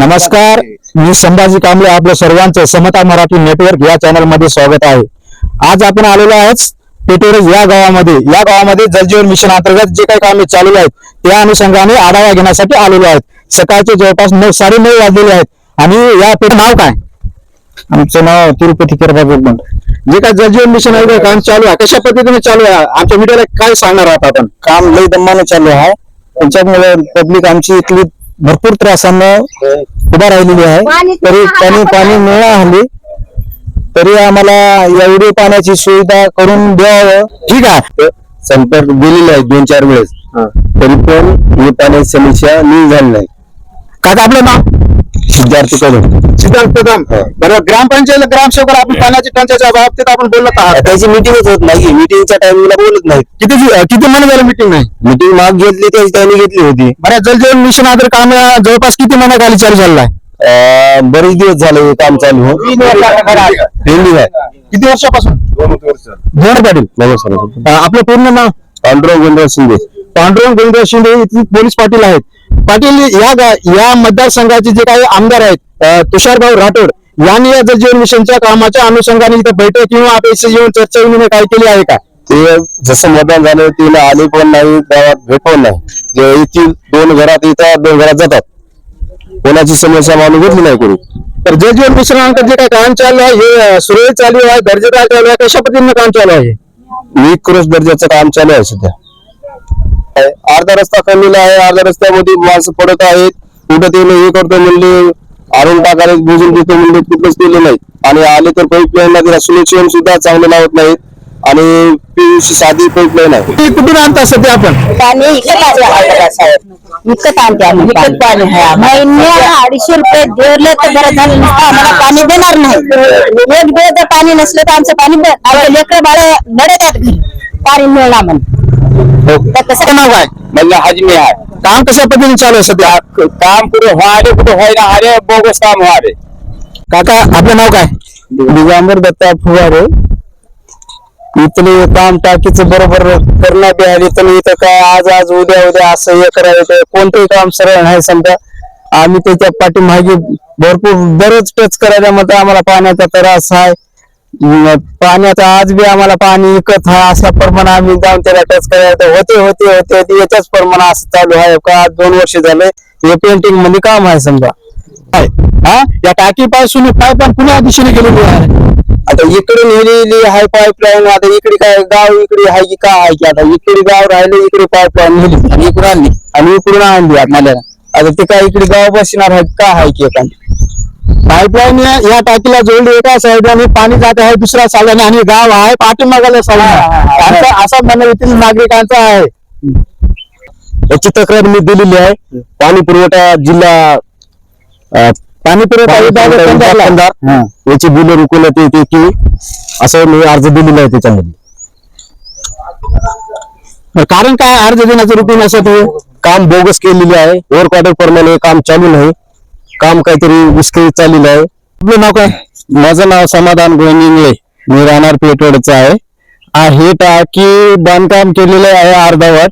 नमस्कार मी संभाजी कांबळे आपलं सर्वांचं समता मराठी नेटवर्क या चॅनलमध्ये स्वागत आहे. आज आपण आलेलो आहोत पेटोरज या गावामध्ये. या गावामध्ये जलजीवन मिशन अंतर्गत जे काही कामे चालू आहेत त्या अनुषंगाने आढावा घेण्यासाठी आलेलो आहेत. सकाळचे जवळपास नऊ साडे नऊ वाजलेले आहेत. आणि या पेट नाव काय? आमचं नाव तिरुपती किरबा गोपमंड जे काय जलजीवन मिशन आहे काम चालू आहे कशा पद्धतीने चालू आहे? आमच्या मीडियाला काय सांगणार आहात आपण? काम लई दमानं चालू आहे. त्याच्यामुळे पब्लिक आमची इथली भरपूर त्रासानं उभा राहिलेली आहे. तरी पाणी पाणी मिळाली. तरी आम्हाला एवढी पाण्याची सुविधा करून द्यावं. ठीक आहे. संपर्क दिलेले आहे दोन चार वेळेस. तरी पण ही पाण्याची समस्या नील झाली नाही. काका आपलं नाव? सिद्धार्थ कदम. सिद्धार्थ कदम. बरोबर. ग्रामपंचायत ग्रामसेवक आपण पाण्याची टंचाईच्या बाबतीत आपण बोलत आहात. त्याची मिटिंगच होत नाही. मिटिंगच्या टाइमला बोलत नाही. किती किती महिने झालं मिटिंग नाही? मिटिंग माग घेतली त्याची त्यांनी घेतली होती. बऱ्या जलजीवन मिशन आधार काम जवळपास किती महिन्याखाली चालू झालं आहे? बरेच दिवस झाले हे काम चालू हो पेंडिंग आहे. किती वर्षापासून? दोन पाटील. अं, आपलं पूर्ण नाव? पांडुरंग गोंधळ शिंदे. पांडुरंग गोंधळ शिंदे इथले पोलीस पाटील आहेत. पाटील या या मतदारसंघाचे जे काही आमदार आहेत तुषारभाऊ राठोड यांनी या जलजीवन मिशनच्या कामाच्या अनुषंगाने इथं बैठक किंवा अपेक्षा येऊन चर्चा विनिमय काय केली आहे का? ते जसं मतदान झालं ते आले पण नाही गावात भेट पण नाही. जे येथील दोन घरात येतात दोन घरात जातात. कोणाची समस्या मानून घेतली नाही कोणी. तर जलजीवन मिशनानंतर जे काही काम चालू आहे हे सुरळीत चालू आहे दर्जेदार चालू आहे कशा पद्धतीने काम चालू आहे? निकृष्ट दर्जाचं काम चालू आहे सध्या. अर्धा रस्ता खणलेला आहे अर्धा रस्त्यामध्ये माणसं पडत आहेत. कुठं ते हे करतो म्हणले आरून टाकायला बुजून देतो म्हणले कुठंच केलं नाही. आणि आले तर पाईपलाईन ला सुनेशन सुद्धा चांगले लावत नाहीत. आणि पीयूसी साधी पाईपलाईन आहे. ते कुठून आणता सध्या आपण? पाणी विकत आहे. साहेब विकत आणते आम्ही विकत पाणी आहे महिन्याला अडीचशे रुपये दिलं तर बरं झालं. नसतं आम्हाला पाणी देणार नाही. एक दिवस जर पाणी नसलं तर आमचं पाणी लेकर बाळ लढत घरी. पाणी मिळणार म्हणून कसं नाव काय म्हणजे हजमी आहे काम कशा पद्धतीने चालू आहे सध्या? काम कुठे व्हायला कुठे व्हायला अरे बोगस काम व्हावे काका आपलं नाव काय? दिगंबर दत्ता फुवारे. इथले काम टाकीचं बरोबर करण्यात यावे तर इथं काय आज आज उद्या उद्या असं हे करायचं कोणतंही काम सरळ नाही समजा. आम्ही त्याच्या पाठीमागे भरपूर बरंच टच करायला म्हणतो आम्हाला पाण्याचा त्रास आहे. पाण्याचा आज बी आम्हाला पाणी विकत आहे अशा प्रमाणे आम्ही जाऊन त्याला टच करायचं होते होते होते. याच्याच प्रमाणे असं चालू आहे. का आज दोन वर्ष झाले हे पेंटिंगमध्ये काम आहे समजा. हा? या टाकी पासून पाईपलाईन पुन्हा दिशेने गेलेली आहे? आता इकडे नेलेली आहे पाईपलाईन आता इकडे काय गाव इकडे आहे की काय आहे की आता? इकडे गाव राहिले इकडे पाईपलाईन नेली. आणि इकडून आणली. आणि इकडून आणली आता आता ते काय इकडे गाव बसणार आहे का आहे की एखादी? पाईपलाईन या या टाकीला जोडली. एका साईडने पाणी जात आहे दुसऱ्या साईडने आणि गाव आहे पाठीमागाला साईड. असा म्हणणं येथील नागरिकांचा आहे. याची तक्रार मी दिलेली आहे. पाणी पुरवठा जिल्हा पाणी पुरवठा विभाग. याची बिलं रुकवण्यात येते की असं मी अर्ज दिलेला आहे त्याच्यामध्ये. कारण काय? अर्ज देण्याचं रुटीन असं ते? काम बोगस केलेले आहे. ओव्हर क्वार्टर प्रमाणे काम चालू नाही. काम काहीतरी विस्कळीत चाललेलं आहे. आपलं नाव काय? माझं नाव समाधान गोविंदे मी राहणार पेठवडचं आहे. आ, हे टाकी बांधकाम केलेलं आहे अर्धवट.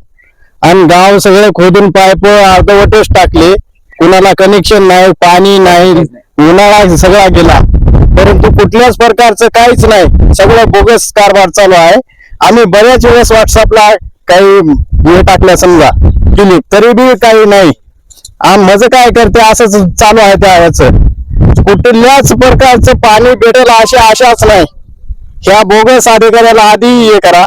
आणि गाव सगळे खोदून पाईप अर्धवटच टाकले. कुणाला कनेक्शन नाही पाणी नाही. उन्हाळा सगळा गेला. परंतु कुठल्याच प्रकारचं काहीच नाही. सगळं बोगस कारभार चालू आहे. आम्ही बऱ्याच वेळेस व्हॉट्सअपला काही हे टाकल्या समजा. केली. तरी बी काही नाही. आम काय करते? असंच चालू आहे त्या कुठल्याच प्रकारचं पाणी भेटेल अशी आशाच नाही. ह्या बोगस अधिकाऱ्याला आधी हे करा.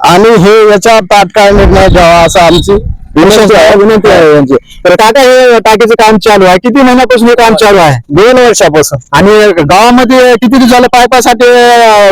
आणि हे याच्या तात्काळ निर्णय घ्यावा असं आमची विनंती आहे विनंती आहे यांची. तर काका हे टाकीचं काम चालू आहे. किती महिन्यापासून हे काम चालू आहे? दोन वर्षापासून. आणि गावामध्ये किती दिवस झालं पाईपासाठी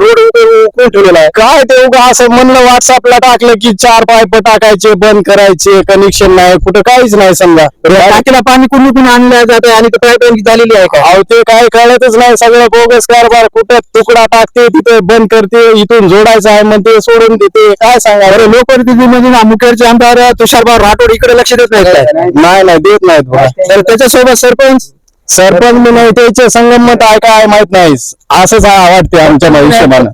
रोड उकळून ठेवलेला आहे? काय ते उगा असं म्हणलं व्हॉट्सअपला टाकलं की चार पाईप टाकायचे बंद करायचे कनेक्शन नाही कुठं काहीच नाही समजा. टाकीला पाणी कुणी कुणी आणलं जात आणि ते पाईपलाईन झालेली आहे का? अहो ते काय कळतच नाही. सगळं बोगस कारभार कुठं तुकडा टाकते तिथे बंद करते इथून जोडायचं आहे म्हणते सोडून देते. काय सांगा अरे लोकप्रतिनिधी मुखेडचे आमदार तुषारबाब राठोड इकडे लक्ष देत नाही काय? नाही नाही देत नाहीत तर त्याच्यासोबत सरपंच? सरपंच मी नाही त्याचे संगमत आहे काय माहीत नाही. असंच वाटते आमच्या हिशोबानं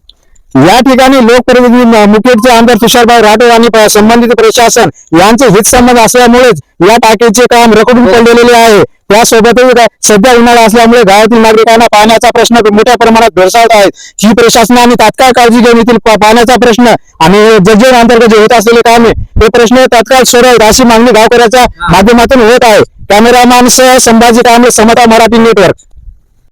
या ठिकाणी लोकप्रतिनिधी मुकेटचे मुखेडचे आमदार तुषारभाई राठोड आणि संबंधित प्रशासन यांचे हितसंबंध असल्यामुळेच या टाकीचे काम रखडून पडलेले आहे. त्यासोबतच सध्या उन्हाळा असल्यामुळे गावातील नागरिकांना पाण्याचा प्रश्न मोठ्या प्रमाणात भेडसावत आहे ही प्रशासनाने तात्काळ काळजी घेऊन येथील पाण्याचा प्रश्न आणि जलजीवन अंतर्गत जे होत असलेले कामे हे प्रश्न तात्काळ सोडवत अशी मागणी गावकऱ्याच्या माध्यमातून होत आहे. कॅमेरामॅन सह संभाजी कांबळे समता मराठी नेटवर्क.